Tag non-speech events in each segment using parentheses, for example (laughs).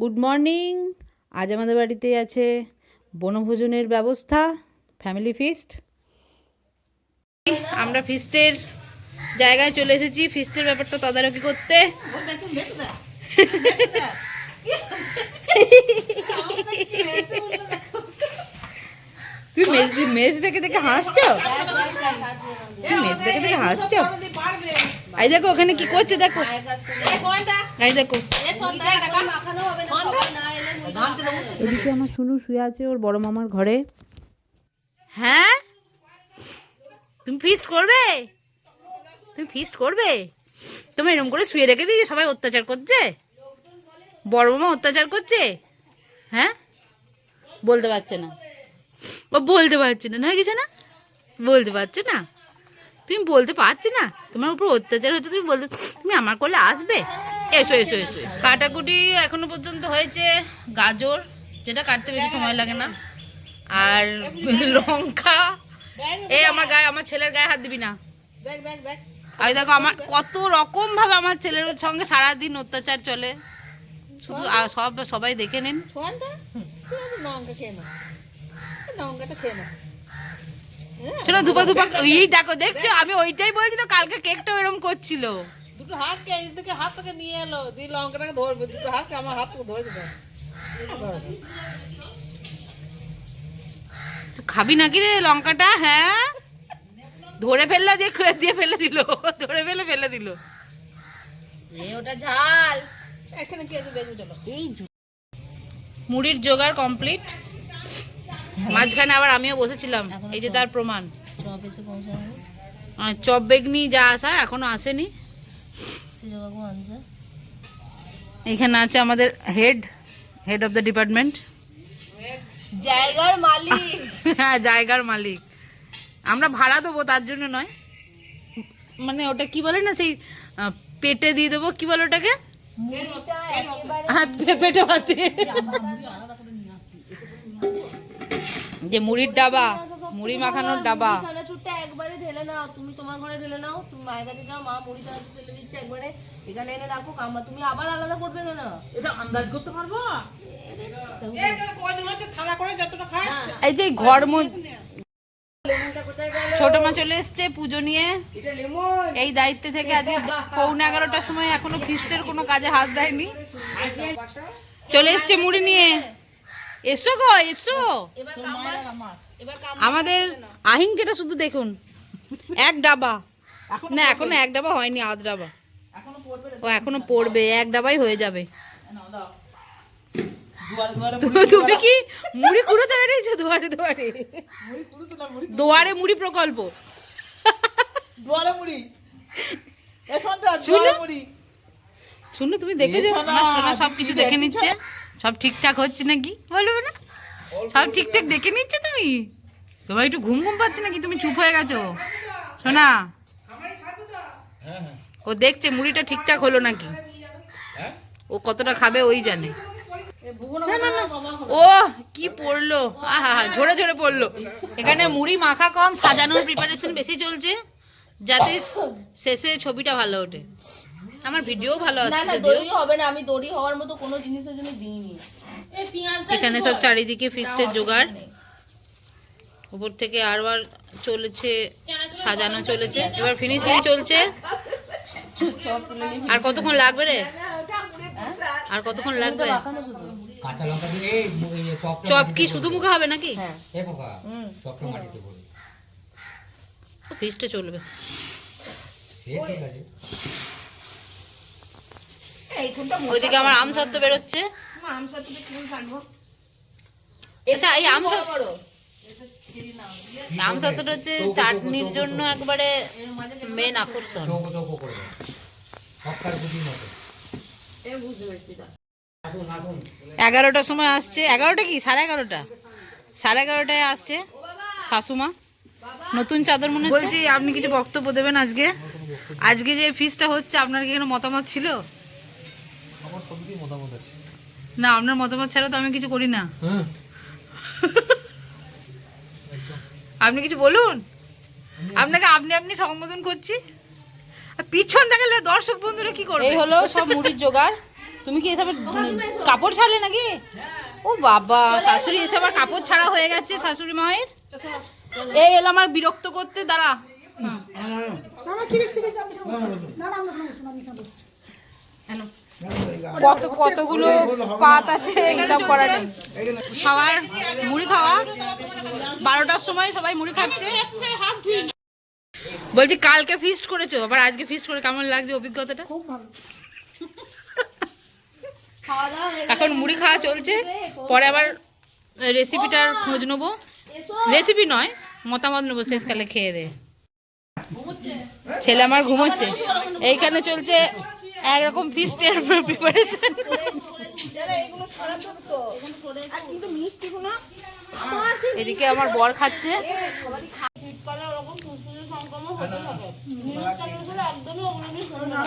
Good morning আজ আমাদের বাড়িতে আছে বনভোজনের ব্যবস্থা ফ্যামিলি ফিস্ট আমরা ফিস্টের জায়গায় চলে এসেছি। ফিস্টের ব্যাপারটা তদারকি করতে। (laughs) (laughs) তুমি মেজ মেজ দেখে দেখে হাসছো? তুমি মেজ দেখে দেখে হাসছো? এই দেখো ওখানে কি করছে দেখো। এই দেখো। এদিকে আমার শুনু শুয়ে আছে ওর বড় মামার ঘরে। হ্যাঁ? তুমি ফিস্ট করবে? তুমি ফিস্ট করবে? তুমি এরকম করে শুয়ে রেখে দিয়েছ সবাই অত্যাচার করছে? বড় মামা অত্যাচার করছে? হ্যাঁ? বলতে পারছে না। ও বলতে পারছি না না কিছু না বলতে পারছ না? তুমি বলতে পারছ না? তোমার উপর অত্যাচার হচ্ছে তুমি বলতে তুমি আমার করলে আসবে? এসো এসো এসো এসো। কাটাকুটি এখনও পর্যন্ত হয়েছে গাজর যেটা কাটতে বেশি সময় লাগে না। আর লঙ্কা এ আমার গায়ে আমার ছেলের গায়ে হাত দিবি না। আমি দেখো আমার কত রকম ভাবে আমার ছেলের সঙ্গে সারাদিন অত্যাচার চলে। শুধু সব সবাই দেখে নিন। শোনো দুপা দুপা এই দেখো দেখছ? আমি ওইটাই বলছি তো কালকে কেকটা এরকম করছিল। দুটো হাতকে এই দিকে হাত থেকে নিয়ে এলো দিয়ে লঙ্কাটাকে ধরবে। দুটো হাতকে আমার হাত থেকে ধরেছে ধর। ধর। খাবি নাকি রে লঙ্কাটা? হ্যাঁ? ধরে ফেলল যে দিয়ে ফেলে দিল। ধরে ফেলে ফেলে দিল। এখানে কি দেখব চলো। এই মুড়ির জোগাড় কমপ্লিট। মাঝখানে আবার আমিও বসেছিলাম। এই যে তার প্রমাণ। চপ এসে চপ বেগনি যা আসার এখনও আসেনি। এখানে আছে আমাদের head head of the department জায়গার মালিক। (laughs) হ্যাঁ জায়গার মালিক। আমরা ভাড়া দেবো তার জন্য নয়। মানে ওটা কি বলে না সেই পেটে দিয়ে দেবো কি বলে ওটাকে? হ্যাঁ পেটে ভাতে। যে মুড়ির ডাবা, মুড়ি মাখানোর ডাবা। একবারে ঢেলে তুমি তোমার ঘরে ঢেলে নাও তুমি মায়ের যাও মা মুড়ি দিচ্ছে একবারে এখানে তুমি আবার আলাদা করবে এই যে ঘর ছোট মা চলে এসছে পুজো নিয়ে। এই দায়িত্বে থেকে আজকে পৌনে এগারোটার সময় এখনও ফিস্টের কোনো কাজে হাত দেয়নি। চলে এসছে মুড়ি নিয়ে। এসো গো এসো। এবার কাম্মা এবার আমাদের আহিংকেটা শুধু দেখুন এক ডাবা। না এখনও এক ডাবা হয়নি আধ ডাবা। এখনও পড়বে ও এখনও পড়বে এক ডাবাই হয়ে যাবে। নাও দাও। দুয়ারে দুয়ারে তু- তুমি কি মুড়ি কুড়োতে বেরিয়েছো? দুয়ারে দুয়ারে। মুড়ি পুরো তো না মুড়ি দুয়ারে মুড়ি প্রকল্প। দুয়ারে মুড়ি। শুনো? দুয়ারে মুড়ি। শুনো তুমি দেখেছ? সোনা, সব কিছু দেখে নিচ্ছে। সব ঠিকঠাক হচ্ছে নাকি? বলব না? সব ঠিকঠাক দেখে নিচ্ছে তুমি? তোমার একটু ঘুম ঘুম পাচ্ছে নাকি? তুমি চুপ হয়ে গেছো? শোনা ও দেখছে মুড়িটা ঠিকঠাক হলো নাকি? ও কতটা খাবে ওই জানে। ও, কি পড়ল? ঝরে ঝরে পড়ল। এখানে মুড়ি মাখা কম, সাজানোর প্রিপারেশন বেশি চলছে, যাতে শেষে ছবিটা ভালো ওঠে। আমার ভিডিও ভালো না আসছে না যদিও। দড়ি হবে না আমি দড়ি হওয়ার মতো কোনো জিনিসের জন্য দিইনি। এই পেঁয়াজটা এখানে সব চারিদিকে ফিস্টের জোগাড়। উপর থেকে আরবার চলেছে সাজানো চলেছে। এবার ফিনিশিং চলছে। আর কতক্ষণ লাগবে রে? আর কতক্ষণ লাগবে? কাঁচা লঙ্কা দিয়ে এই মু- চপ কি। শুধু মুখে হবে নাকি? হ্যাঁ। ফিস্টে চলবে। ঠিক ওইদিকে আমার আম সত্ত্ব বেরোচ্ছে। আচ্ছা এই আম সত্ত্ব আম সত্ত্বটা হচ্ছে চাটনির জন্য একবারে মেন আকর্ষণ। এগারোটার সময় আসছে। এগারোটা কি? সাড়ে এগারোটা? সাড়ে এগারোটায় আসছে শাশুমা। নতুন চাদর মনে বলছি আপনি কিছু বক্তব্য দেবেন আজকে? আজকে যে ফিসটা হচ্ছে আপনার কি কোনো মতামত ছিল আমার সবই মতামত আছে না আপনার মতামত ছাড়া তো আমি কিছু করি না হ্যাঁ আপনি কিছু বলুন আপনাকে আপনি আপনি সম্বোধন করছি আর পিছন দেখালে দর্শক বন্ধুরা কি করবে এই হলো সব মুড়ির জোগাড় তুমি কি এসব কাপড় ছাড়লে নাকি ও বাবা শাশুড়ি এসে আবার কাপড় ছাড়া হয়ে গেছে শাশুড়ি মায়ের এই এলো আমার বিরক্ত করতে দাঁড়া হুম। কেন? কত কতগুলো পাত আছে এইসব করার নেই। সবার মুড়ি খাওয়া। বারোটার সময় সবাই মুড়ি খাচ্ছে। বলছি কালকে ফিস্ট করেছ? আবার আজকে ফিস্ট করে কেমন লাগছে অভিজ্ঞতাটা? দাওয়া হয়ে এখন মুড়ি খাওয়া চলছে। পরে আবার রেসিপিটার খোঁজ নেব। রেসিপি নয় মতামত নেব শেষকালে খেয়ে দে। ছেলে আমার ঘুমোচ্ছে। এইখানে চলছে একরকম ফিস্টের প্রিপারেশন এদিকে আমার বর খাচ্ছে।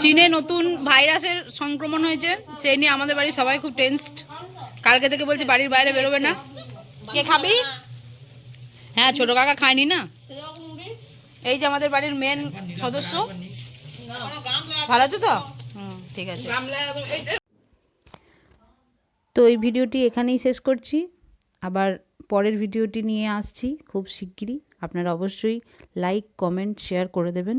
চীনে নতুন ভাইরাসের সংক্রমণ হয়েছে সেই নিয়ে আমাদের বাড়ি সবাই খুব টেনসড কালকে থেকে বলছে বাড়ির বাইরে বেরোবে না। কে খাবি? হ্যাঁ ছোট কাকা খায়নি না? এই যে আমাদের বাড়ির মেন সদস্য। ভালো আছো তো? ঠিক আছে। তো এই ভিডিওটি এখানেই শেষ করছি। আবার পরের ভিডিওটি নিয়ে আসছি খুব শিগগিরই। আপনারা অবশ্যই লাইক কমেন্ট শেয়ার করে দেবেন।